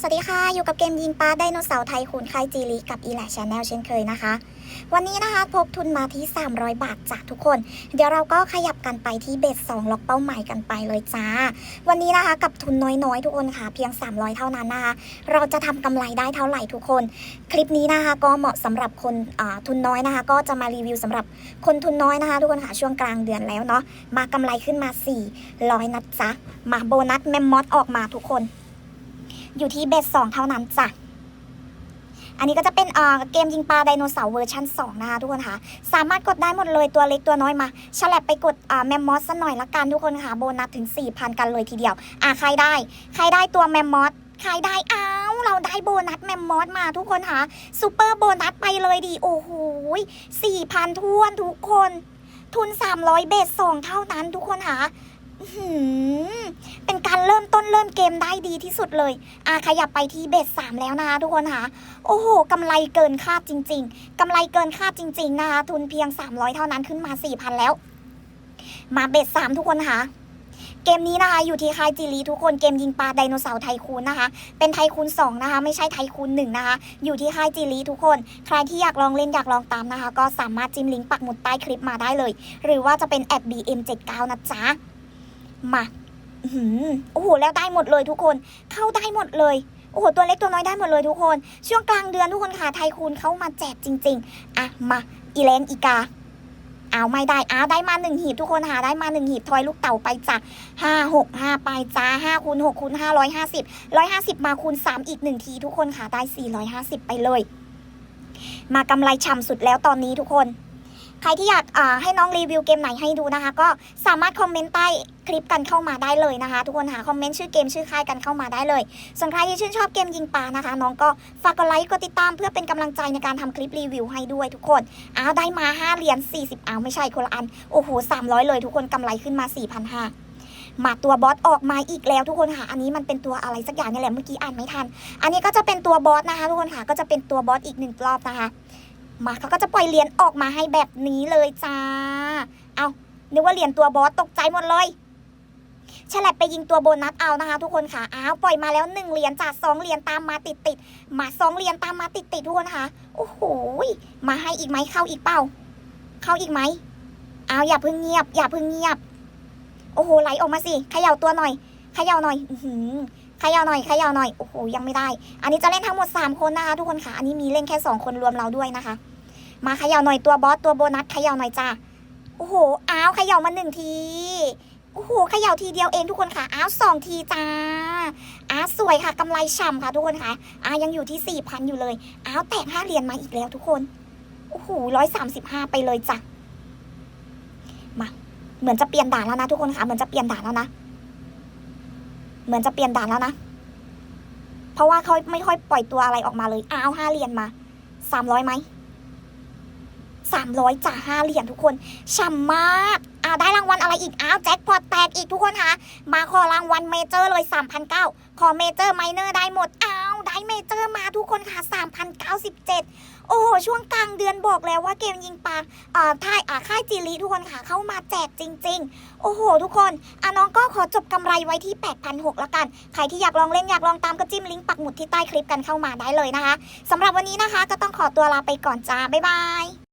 สวัสดีค่ะ อยู่กับเกมยิงปลาไดโนเสาร์ไทยคูณค่ายจีรีกับอีแลชแนลเช่นเคยนะคะ วันนี้นะคะพกทุนมาที่ 300 บาทจ้ะทุกคน เดี๋ยวเราก็ขยับกันไปที่เบส2ล็อกเป้าหมายกันไปเลยจ้า วันนี้นะคะกับทุนน้อยๆ ทุกคนค่ะ เพียง 300 เท่านั้นนะคะ เราจะทำกำไรได้เท่าไหร่ทุกคน คลิปนี้นะคะก็เหมาะสำหรับคนทุนน้อยนะคะ ก็จะมารีวิวสำหรับคนทุนน้อยนะคะ ทุกคนค่ะช่วงกลางเดือนแล้วเนาะมากำไรขึ้นมา 400นะจ๊ะมาโบนัสแมมมอสออกมาทุกคน อยู่ที่เบสสองเท่านั้นจ้ะ อันนี้ก็จะเป็นเกมยิงปลาไดโนเสาร์เวอร์ชัน2นะคะทุกคนค่ะ สามารถกดได้หมดเลยตัวเล็กตัวน้อยมาฉลับไปกดแมมมอสสักหน่อยละกันทุกคนค่ะ โบนัสถึง 4,000 กันเลยทีเดียว อะใครได้ ใครได้ตัวแมมมอสใครได้อ้าวเราได้โบนัสแมมมอสมาทุกคนค่ะซูเปอร์โบนัสไปเลยดีโอ้โห4,000ทวนทุกคน ทุน 300 เบสสองเท่านั้นทุกคนค่ะอื้อหือ เป็นการเริ่มต้นเริ่มเกมได้ดีที่สุดเลยอะขยับไปที่เบสสามแล้วนะคะทุกคนค่ะ โอ้โหกำไรเกินคาดจริง ๆกำไรเกินคาดจริง ๆ นะคะทุนเพียง 300 เท่านั้นขึ้นมา 4,000 แล้ว มาเบสสามทุกคนค่ะเกมนี้นะคะอยู่ที่ค่ายจีรีทุกคนเกมยิงปลาไดโนเสาร์ไทคูนนะคะ เป็นไทคูน2นะคะ ไม่ใช่ไทคูน1นะคะ อยู่ที่ค่ายจีรีทุกคน ใครที่อยากลองเล่นอยากลองตามนะคะ ก็สามารถจิ้มลิงก์ปักหมุดใต้คลิปมาได้เลย หรือว่าจะเป็นแอด BM79 นะจ๊ะ มาอือหือโอ้โหแล้วได้หมดเลยทุกคนเข้าได้หมดเลยโอ้โหตัวเล็กตัวน้อยได้หมดเลยทุกคน ช่วงกลางเดือนทุกคนค่ะไทยคูณเข้ามาแจกจริง ๆ อะมาอีแลนอีกาเอาไม่ได้อ้าวได้มาหนึ่งหีบทุกคนหาได้มาหนึ่งหีบทอยลูกเต่าไปจ้ะห้าหกห้าไปจ้าห้าคูณหกคูณห้าร้อยห้าสิบร้อยห้าสิบมาคูณสามอีกหนึ่งทีทุกคนค่ะได้สี่ร้อยห้าสิบไปเลย มากำไรฉ่ำสุดแล้วตอนนี้ทุกคน ใครที่อยากให้น้องรีวิวเกมไหนให้ดูนะคะ ก็สามารถคอมเมนต์ใต้คลิปกันเข้ามาได้เลยนะคะ ทุกคนหาคอมเมนต์ชื่อเกมชื่อค่ายกันเข้ามาได้เลย ส่วนใครที่ชื่นชอบเกมยิงปลานะคะ น้องก็ฝากกดไลค์กดติดตามเพื่อเป็นกำลังใจในการทำคลิปรีวิวให้ด้วยทุกคนอ้าวได้มา5เหรียญ40อ้าวไม่ใช่คนละอันโอ้โห300 เลยทุกคนกำไรขึ้นมา4,500มาตัวบอสออกมาอีกแล้วทุกคนค่ะ อันนี้มันเป็นตัวอะไรสักอย่างนี่แหละเมื่อกี้อ่านไม่ทัน อันนี้ก็จะเป็นตัวบอสนะคะ ทุกคนค่ะ ก็จะเป็นตัวบอสอีกหนึ่งรอบนะคะ มาเขาก็จะปล่อยเหรียญออกมาให้แบบนี้เลยจ้า เอานึกว่าเหรียญตัวบอสตกใจหมดเลยฉลับไปยิงตัวโบนัสเอานะคะ ทุกคนค่ะ อ้าวปล่อยมาแล้วหนึ่งเหรียญจากสองเหรียญตามมาติดติดมาสองเหรียญตามมาติดติดทุกคนค่ะ โอ้โห มาให้อีกไหมเข้าอีกเปล่า เข้าอีกไหมเอาอย่าเพิ่งเงียบ อย่าเพิ่งเงียบ โอ้โหไหลออกมาสิเขย่าตัวหน่อยเขย่าหน่อย อื ขย่าหน่อยขย่าหน่อยโอ้โหยังไม่ได้ อันนี้จะเล่นทั้งหมด 3 คนนะคะ ทุกคนค่ะ อันนี้มีเล่นแค่ 2 คนรวมเราด้วยนะคะ มาขย่าหน่อยตัวบอสตัวโบนัสขย่าหน่อยจ้าโอ้โหอ้าวขย่ามาหนึ่งทีโอ้โหขย่าทีเดียวเองทุกคนค่ะอ้าวสองทีจ้าอ้าวสวยค่ะกำไรฉ่ำค่ะทุกคนค่ะอ้าวยังอยู่ที่สี่พันอยู่เลยอ้าวแตกห้าเหรียญมาอีกแล้วทุกคนโอ้โหร้อยสามสิบห้าไปเลยจ้ะมาเหมือนจะเปลี่ยนด่านแล้วนะทุกคนค่ะเหมือนจะเปลี่ยนด่านแล้วนะ เหมือนจะเปลี่ยนด่านแล้วนะ เพราะว่าเขาไม่ค่อยปล่อยตัวอะไรออกมาเลยอ้าวห้าเหรียญมาสามร้อยไหมสามร้อยจ่าห้าเหรียญทุกคนฉ่ำมากอ้าวได้รางวัลอะไรอีกอ้าวแจ็คพอตแตกอีกทุกคนคะมาขอรางวัลเมเจอร์เลยสามพันเก้าขอเมเจอร์ไมเนอร์ได้หมดอ้าว ได้เมเจอร์มาทุกคนค่ะสามพันเก้าสิบเจ็ดโอ้โห ช่วงกลางเดือนบอกแล้วว่าเกมยิงปลาอ่าท่ายอ่าค่ายจีรีทุกคนค่ะ เข้ามาแจกจริง ๆ โอ้โห ทุกคนอะน้องก็ขอจบกำไรไว้ที่8,600ละกัน ใครที่อยากลองเล่นอยากลองตามก็จิ้มลิงก์ปักหมุดที่ใต้คลิปกันเข้ามาได้เลยนะคะสำหรับวันนี้นะคะก็ต้องขอตัวลาไปก่อนจ้าบ๊ายบาย